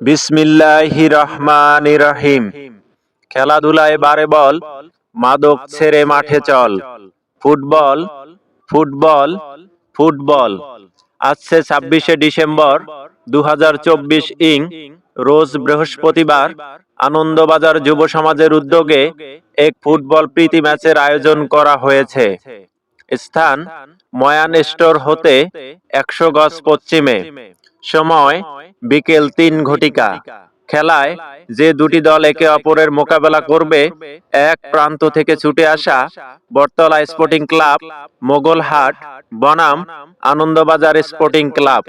বিসমিল্লাহি রহমান রহিম। খেলাধুলায় বারে বল, মাদক ছেড়ে মাঠে চল। Football football football. আসছে ছাব্বিশে ডিসেম্বর দুহাজার চব্বিশ ইং, রোজ বৃহস্পতিবার আনন্দবাজার যুব সমাজের উদ্যোগে এক ফুটবল প্রীতি ম্যাচের আয়োজন করা হয়েছে। স্থান ময়ান স্টোর হতে একশো গজ পশ্চিমে। সময় বিকেল তিন ঘটিকা। খেলায় যে দুটি দল একে অপরের মোকাবেলা করবে, এক প্রান্ত থেকে ছুটে আসা বটতলা স্পোর্টিং ক্লাব মোগলহাট বনাম, আনন্দবাজার স্পোর্টিং ক্লাব।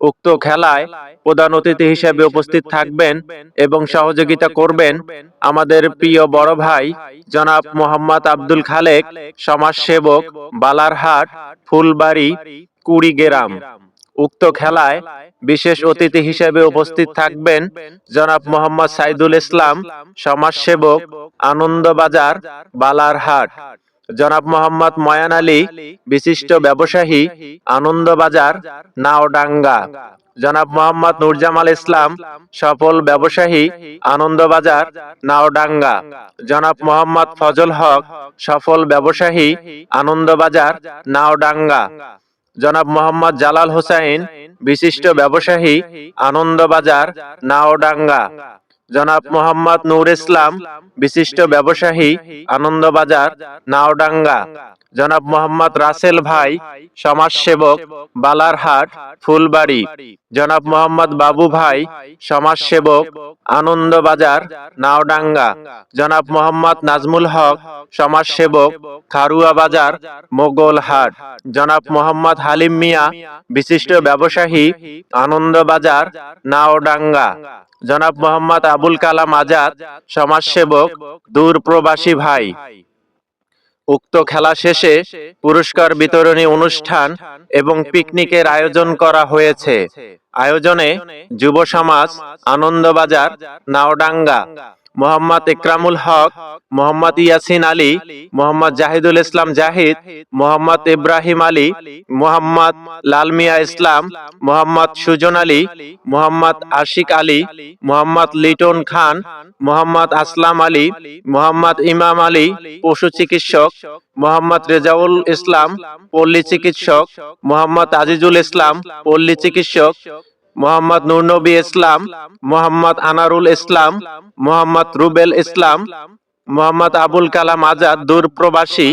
উক্ত খেলায় প্রধান অতিথি হিসেবে উপস্থিত থাকবেন এবং সহযোগিতা করবেন আমাদের প্রিয় বড় ভাই জনাব মোহাম্মদ আব্দুল খালেক, সমাজসেবক, বালারহাট, ফুলবাড়ি, কুড়িগ্রাম। উক্ত খেলায় বিশেষ অতিথি হিসেবে উপস্থিত থাকবেন জনাব মোহাম্মদ সাইদুল ইসলাম সমাজসেবক আনন্দবাজার বালারহাট। জনাব মোহাম্মদ ময়ান আলী বিশিষ্ট ব্যবসায়ী আনন্দবাজার নাওডাঙ্গা। জনাব মোহাম্মদ নুরজামাল ইসলাম সফল ব্যবসায়ী আনন্দবাজার নাওডাঙ্গা। জনাব মোহাম্মদ ফজল হক সফল ব্যবসায়ী আনন্দবাজার নাওডাঙ্গা। জনাব মোহাম্মদ জালাল হোসাইন বিশিষ্ট ব্যবসায়ী আনন্দবাজার নাওডাঙ্গা। জনাব মোহাম্মদ নূর ইসলাম, বিশিষ্ট ব্যবসায়ী, আনন্দবাজার, নাওডাঙ্গা। জনাব মোহাম্মদ রাসেল ভাই, সমাজসেবক, বালারহাট, ফুলবাড়ি। জনাব মোহাম্মদ বাবু ভাই, সমাজসেবক, আনন্দবাজার, নাওডাঙ্গা। জনাব মোহাম্মদ নাজমুল হক, সমাজসেবক খারুয়া বাজার মোগলহাট। জনাব মোহাম্মদ হালিম মিয়া, বিশিষ্ট ব্যবসায়ী, আনন্দবাজার, নাওডাঙ্গা। জনাব মোহাম্মদ আবুল কালাম আজাদ, সমাজসেবক দূর প্রবাসী ভাই। উক্ত খেলা শেষে পুরস্কার বিতরণী অনুষ্ঠান এবং পিকনিকের আয়োজন করা হয়েছে। আয়োজনে যুব সমাজ, আনন্দবাজার, নাওডাঙ্গা মোহাম্মদ ইকরামুল হক, মোহাম্মদ ইয়াসিন আলী, মোহাম্মদ জাহিদুল ইসলাম জাহিদ, মোহাম্মদ ইব্রাহিম আলী, মোহাম্মদ লালমিয়া ইসলাম, মোহাম্মদ সুজন আলী, মোহাম্মদ আশিক আলী, মোহাম্মদ লিটন খান, মোহাম্মদ আসলাম আলী, মোহাম্মদ ইমাম আলী, পশু চিকিৎসক, মোহাম্মদ রেজাউল ইসলাম, পল্লী চিকিৎসক, মোহাম্মদ আজিজুল ইসলাম, পল্লী চিকিৎসক মোহাম্মদ নুরনবী ইসলাম, মোহাম্মদ আনারুল ইসলাম, মোহাম্মদ রুবেল ইসলাম, মোহাম্মদ আবুল কালাম আজাদ দূর প্রবাসী,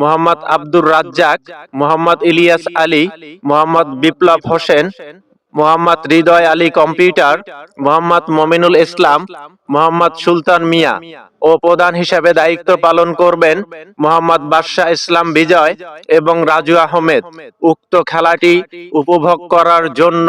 মোহাম্মদ আব্দুর রাজ্জাক, মোহাম্মদ ইলিয়াস আলী, মোহাম্মদ বিপ্লব হোসেন, মোহাম্মদ হৃদয় আলী কম্পিউটার, মোহাম্মদ মমিনুল ইসলাম, মোহাম্মদ সুলতান মিয়া ও প্রধান হিসেবে দায়িত্ব পালন করবেন মোহাম্মদ বাদশাহ ইসলাম বিজয় এবং রাজু আহমেদ। উক্ত খেলাটি উপভোগ করার জন্য